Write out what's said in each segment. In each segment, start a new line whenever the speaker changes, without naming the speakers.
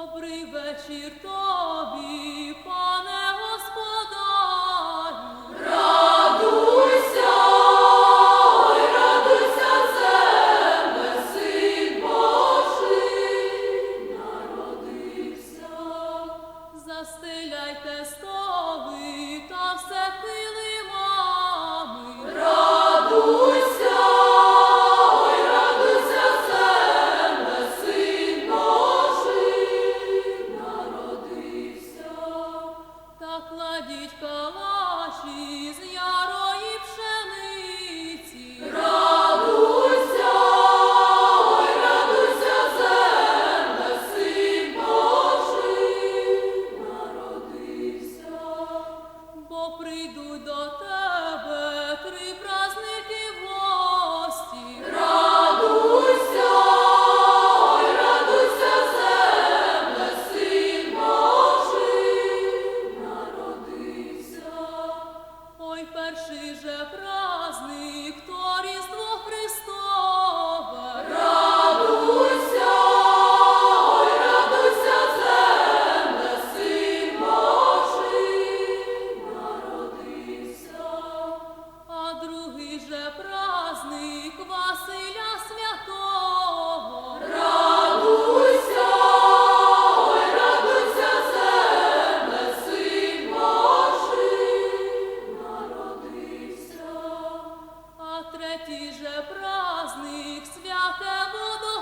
Добрий тобі, пане господарю.
Радуйся, радуйся, земле, син Божий народився,
застеляйте сто. burada праздник святе буду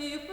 you